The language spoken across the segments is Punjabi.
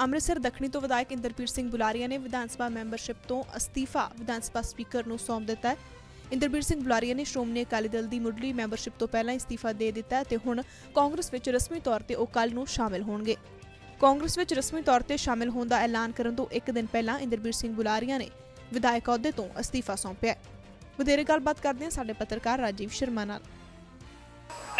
ਅੰਮ੍ਰਿਤਸਰ ਦੱਖਣੀ ਤੋਂ ਵਿਧਾਇਕ ਇੰਦਰਪੀਰ ਸਿੰਘ ਬੁਲਾਰੀਆ ਨੇ ਵਿਧਾਨ ਸਭਾ ਮੈਂਬਰਸ਼ਿਪ ਤੋਂ ਅਸਤੀਫਾ ਵਿਧਾਨ ਸਭਾ ਸਪੀਕਰ ਨੂੰ ਸੌਂਪ ਦਿੱਤਾ ਹੈ। ਇੰਦਰਪੀਰ ਸਿੰਘ ਬੁਲਾਰੀਆ ਨੇ ਸ਼੍ਰੋਮਣੀ ਅਕਾਲੀ ਦਲ ਦੀ ਮੁੱਢਲੀ ਮੈਂਬਰਸ਼ਿਪ ਤੋਂ ਪਹਿਲਾਂ ਅਸਤੀਫਾ ਦੇ ਦਿੱਤਾ ਹੈ ਤੇ ਹੁਣ ਕਾਂਗਰਸ ਵਿੱਚ ਰਸਮੀ ਤੌਰ ਤੇ ਉਹ ਕੱਲ ਨੂੰ ਸ਼ਾਮਿਲ ਹੋਣਗੇ। ਕਾਂਗਰਸ ਵਿੱਚ ਰਸਮੀ ਤੌਰ ਤੇ ਸ਼ਾਮਿਲ ਹੋਣ ਦਾ ਐਲਾਨ ਕਰਨ ਤੋਂ ਇੱਕ ਦਿਨ ਪਹਿਲਾਂ ਇੰਦਰਬੀਰ ਸਿੰਘ ਬੁਲਾਰੀਆ ਨੇ ਵਿਧਾਇਕ ਅਹੁਦੇ ਤੋਂ ਅਸਤੀਫਾ ਸੌਂਪਿਆ ਵਧੇਰੇ ਗੱਲਬਾਤ ਕਰਦੇ ਹਾਂ ਸਾਡੇ ਪੱਤਰਕਾਰ ਰਾਜੀਵ ਸ਼ਰਮਾ ਨਾਲ।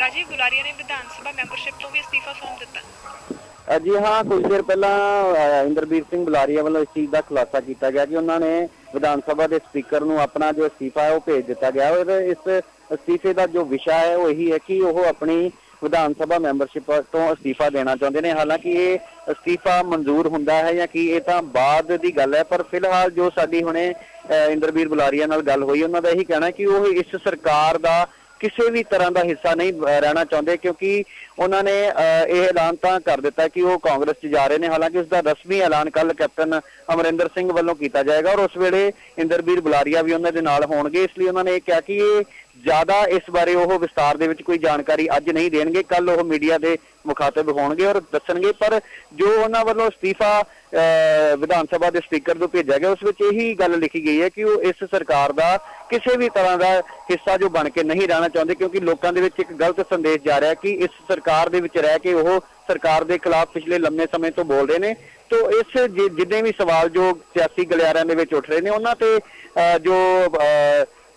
ਰਾਜੀਵ ਗੁਲਾਰੀਆ ਨੇ ਵਿਧਾਨ ਸਭਾ ਮੈਂਬਰਸ਼ਿਪ ਤੋਂ ਵੀ ਅਸਤੀਫਾ ਸੌਂਪ ਦਿੱਤਾ। ਜੀ ਹਾਂ ਕੁਝ ਦੇਰ ਪਹਿਲਾਂ ਇੰਦਰਬੀਰ ਸਿੰਘ ਬੁਲਾਰੀਆ ਵੱਲੋਂ ਇਸ ਚੀਜ਼ ਦਾ ਖੁਲਾਸਾ ਕੀਤਾ ਗਿਆ ਕਿ ਉਹਨਾਂ ਨੇ ਵਿਧਾਨ ਸਭਾ ਦੇ ਸਪੀਕਰ ਨੂੰ ਆਪਣਾ ਜੋ ਅਸਤੀਫਾ ਹੈ ਉਹ ਭੇਜ ਦਿੱਤਾ ਗਿਆ। ਔਰ ਇਸ ਅਸਤੀਫੇ ਦਾ ਜੋ ਵਿਸ਼ਾ ਹੈ ਉਹ ਇਹੀ ਹੈ ਕਿ ਉਹ ਆਪਣੀ ਵਿਧਾਨ ਸਭਾ ਮੈਂਬਰਸ਼ਿਪ ਤੋਂ ਅਸਤੀਫਾ ਦੇਣਾ ਚਾਹੁੰਦੇ ਨੇ। ਹਾਲਾਂਕਿ ਇਹ ਅਸਤੀਫਾ ਮਨਜ਼ੂਰ ਹੁੰਦਾ ਹੈ ਜਾਂ ਕਿ ਇਹ ਤਾਂ ਬਾਅਦ ਦੀ ਗੱਲ ਹੈ ਪਰ ਫਿਲਹਾਲ ਜੋ ਸਾਡੀ ਹੁਣੇ ਅ, ਇੰਦਰਬੀਰ ਬੁਲਾਰੀਆ ਨਾਲ ਗੱਲ ਹੋਈ ਉਹਨਾਂ ਦਾ ਇਹੀ ਕਹਿਣਾ ਕਿ ਉਹ ਇਸ ਸਰਕਾਰ ਦਾ ਕਿਸੇ ਵੀ ਤਰ੍ਹਾਂ ਦਾ ਹਿੱਸਾ ਨਹੀਂ ਰਹਿਣਾ ਚਾਹੁੰਦੇ ਕਿਉਂਕਿ ਉਹਨਾਂ ਨੇ ਅ, ਇਹ ਐਲਾਨ ਤਾਂ ਕਰ ਦਿੱਤਾ ਕਿ ਉਹ ਕਾਂਗਰਸ 'ਚ ਜਾ ਰਹੇ ਨੇ। ਹਾਲਾਂਕਿ ਉਸ ਦਾ ਰਸਮੀ ਐਲਾਨ ਕੱਲ ਕੈਪਟਨ ਅਮਰਿੰਦਰ ਸਿੰਘ ਵੱਲੋਂ ਕੀਤਾ ਜਾਏਗਾ ਔਰ ਉਸ ਵੇਲੇ ਇੰਦਰਬੀਰ ਬੁਲਾਰੀਆ ਵੀ ਉਹਨਾਂ ਦੇ ਨਾਲ ਹੋਣਗੇ। ਇਸ ਲਈ ਉਹਨਾਂ ਨੇ ਇਹ ਕਿਹਾ ਕਿ ਇਹ ਜ਼ਿਆਦਾ ਇਸ ਬਾਰੇ ਉਹ ਵਿਸਤਾਰ ਦੇ ਵਿੱਚ ਕੋਈ ਜਾਣਕਾਰੀ ਅੱਜ ਨਹੀਂ ਦੇਣਗੇ। ਕੱਲ ਉਹ ਮੀਡੀਆ ਦੇ ਮੁਖਾਤਬ ਹੋਣਗੇ ਔਰ ਦੱਸਣਗੇ। ਪਰ ਜੋ ਉਹਨਾਂ ਵੱਲੋਂ ਅਸਤੀਫਾ ਅ, ਵਿਧਾਨ ਸਭਾ ਦੇ ਸਪੀਕਰ ਨੂੰ ਭੇਜਿਆ ਗਿਆ ਉਸ ਵਿੱਚ ਇਹੀ ਗੱਲ ਲਿਖੀ ਗਈ ਹੈ ਕਿ ਉਹ ਇਸ ਸਰਕਾਰ ਦਾ ਕਿਸੇ ਵੀ ਤਰ੍ਹਾਂ ਦਾ ਹਿੱਸਾ ਜੋ ਬਣ ਕੇ ਨਹੀਂ ਰਹਿਣਾ ਚਾਹੁੰਦੇ ਕਿਉਂਕਿ ਲੋਕਾਂ ਦੇ ਵਿੱਚ ਇੱਕ ਗਲਤ ਸੰਦੇਸ਼ ਜਾ ਰਿਹਾ ਕਿ ਇਸ ਸਰਕਾਰ ਦੇ ਵਿੱਚ ਰਹਿ ਕੇ ਉਹ ਸਰਕਾਰ ਦੇ ਖਿਲਾਫ ਪਿਛਲੇ ਲੰਮੇ ਸਮੇਂ ਤੋਂ ਬੋਲ ਰਹੇ ਨੇ। ਤੋਂ ਇਸ ਜਿ- ਜਿੰਨੇ ਵੀ ਸਵਾਲ ਜੋ ਸਿਆਸੀ ਗਲਿਆਰਿਆਂ ਦੇ ਵਿੱਚ ਉੱਠ ਰਹੇ ਨੇ ਉਹਨਾਂ ਤੇ ਅ, ਜੋ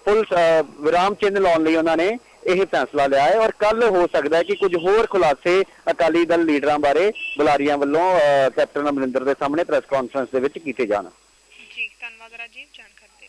ਅ, ਪੁਲਿਸ ਵਿਰਾਮ ਚਿੰਨ੍ਹ ਲਾਉਣ ਲਈ ਉਹਨਾਂ ਨੇ ਇਹ ਫੈਸਲਾ ਲਿਆ ਹੈ ਔਰ ਕੱਲ ਹੋ ਸਕਦਾ ਹੈ ਕਿ ਕੁਝ ਹੋਰ ਖੁਲਾਸੇ ਅਕਾਲੀ ਦਲ ਲੀਡਰਾਂ ਬਾਰੇ ਬੁਲਾਰੀਆਂ ਵੱਲੋਂ ਅ, ਕੈਪਟਨ ਅਮਰਿੰਦਰ ਦੇ ਸਾਹਮਣੇ ਪ੍ਰੈਸ ਕਾਨਫਰੰਸ ਦੇ ਵਿੱਚ ਕੀਤੇ ਜਾਣ। ਜੀ ਧੰਨਵਾਦ ਰਾਜੀਵ ਜਾਣਕਾਰੀ